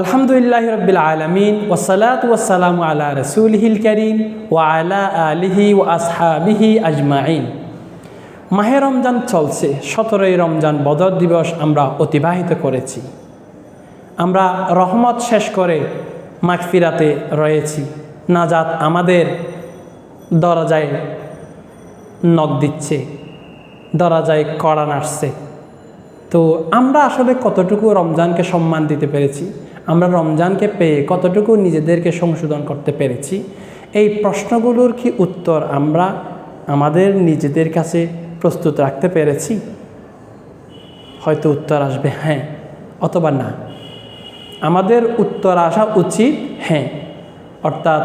আলহামদুলিল্লাহ রবিল আলমিন ওসালাত ওয়াসালাম আলা রসুলহিল করিম ও আলা আলিহি ও আসহাবিহি আজমাইন। মাহে রমজান চলছে, সতেরোই রমজান বদর দিবস আমরা অতিবাহিত করেছি। আমরা রহমত শেষ করে মাগফিরাতে রয়েছি। নাজাত আমাদের দরজায় নখ দিচ্ছে, দরজায় কড়া নাড়ছে। তো আমরা আসলে কতটুকু রমজানকে সম্মান দিতে পেরেছি? আমরা রমজানকে পেয়ে কতটুকু নিজেদেরকে সংশোধন করতে পেরেছি? এই প্রশ্নগুলোর কি উত্তর আমরা আমাদের নিজেদের কাছে প্রস্তুত রাখতে পেরেছি? হয়তো উত্তর আসবে হ্যাঁ অথবা না। আমাদের উত্তর আসা উচিত হ্যাঁ। অর্থাৎ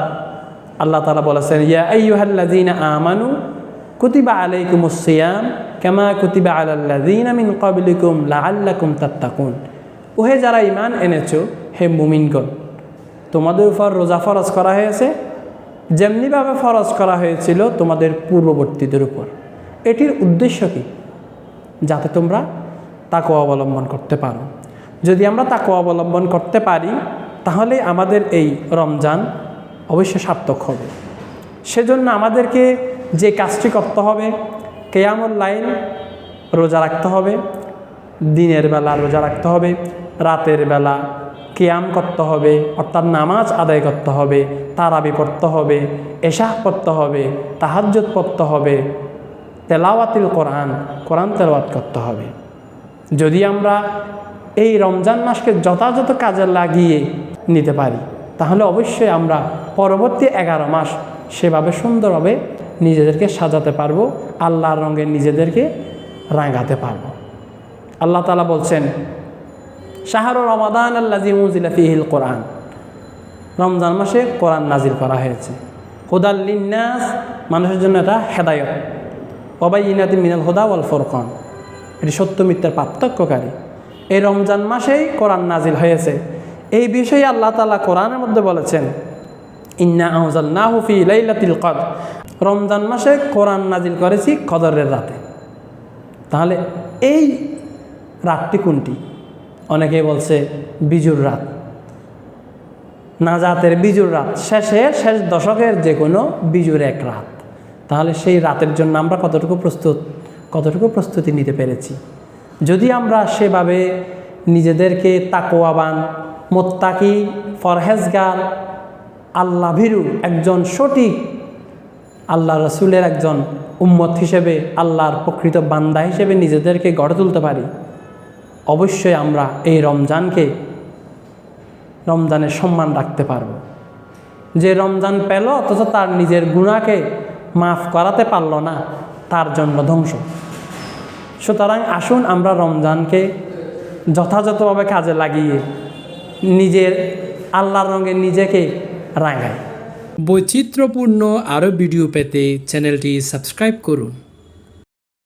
আল্লাহ তালা বলেছেন, ইয়া আইয়ুহাল্লাযীনা আমানু কুতিবা আলাইকুমুস সিয়াম কামা কুতিবা আলাল্লাযীনা মিন ক্বাবলিকুম লাআল্লাকুম তাত্তাকুন। ওহে যারা ইমান এনেছো হে মুমিনগণ, তোমাদের উপর রোজা ফরজ করা হয়েছে, যেমনিভাবে ফরজ করা হয়েছিল তোমাদের পূর্ববর্তীদের উপর। এটির উদ্দেশ্য কি? যাতে তোমরা তাকে অবলম্বন করতে পারো। যদি আমরা তাকে অবলম্বন করতে পারি, তাহলে আমাদের এই রমজান অবশ্যই সার্থক হবে। সেজন্য আমাদেরকে যে কাজটি করতে হবে, কেয়ামল লাইন রোজা রাখতে হবে, দিনের বেলা রোজা রাখতে হবে, রাতের বেলা কেয়াম করতে হবে, অর্থাৎ নামাজ আদায় করতে হবে, তারাবি পড়তে হবে, এশাহ পড়তে হবে তাহাজ্জত পড়তে হবে, তেলাওয়াতিল কোরআন কোরআন তেলাওয়াত করতে হবে। যদি আমরা এই রমজান মাসকে যথাযথ কাজে লাগিয়ে নিতে পারি, তাহলে অবশ্যই আমরা পরবর্তী এগারো মাস সেভাবে সুন্দরভাবে নিজেদেরকে সাজাতে পারব, আল্লাহর রঙে নিজেদেরকে রাঙাতে পারব। আল্লাহ তালা বলছেন শাহরু রমাদান আল্লাহ জিমুজিলা ফিহিল কোরআন। রমজান মাসে কোরআন নাজিল করা হয়েছে। হুদাল্লিন্নাস মানুষের জন্য এটা হেদায়ত। অবাই ইনাদি মিনাল হুদা ওয়াল ফোরকন। এটি সত্য মিথ্যার পার্থক্যকারী। এই রমজান মাসেই কোরআন নাজিল হয়েছে। এই বিষয়ে আল্লাহ তালা কোরআনের মধ্যে বলেছেন, ইন্না আহজাল না হুফি লাইলাতিল কদ রমজান মাসে কোরআন নাজিল করেছি কদরের রাতে। তাহলে এই রাতটি কোনটি? অনেকে বলছে বিজুর রাত। নাজাতের বিজুর রাত, শেষে, শেষ দশকের যে কোনো বিজুর এক রাত। তাহলে সেই রাতের জন্য আমরা কতটুকু প্রস্তুত, কতটুকু প্রস্তুতি নিতে পেরেছি? যদি আমরা সেভাবে নিজেদেরকে তাকোয়াবান মোত্তাকি, ফরহেজগার আল্লাহ ভীরু একজন সঠিক আল্লাহ রসুলের একজন উম্মত হিসেবে, আল্লাহর প্রকৃত বান্দা হিসেবে নিজেদেরকে গড়ে তুলতে পারি অবশ্যই আমরা এই রমজানকে রমজানের সম্মান রাখতে পারব। যে রমজান পেল, অথচ তার নিজের গুণাকে মাফ করাতে পারল না, তার জন্য ধ্বংস। সুতরাং আসুন আমরা রমজানকে যথাযথভাবে কাজে লাগিয়ে নিজের আল্লাহর রঙে নিজেকে রাঙাই। বৈচিত্র্যপূর্ণ আরও ভিডিও পেতে চ্যানেলটি সাবস্ক্রাইব করুন।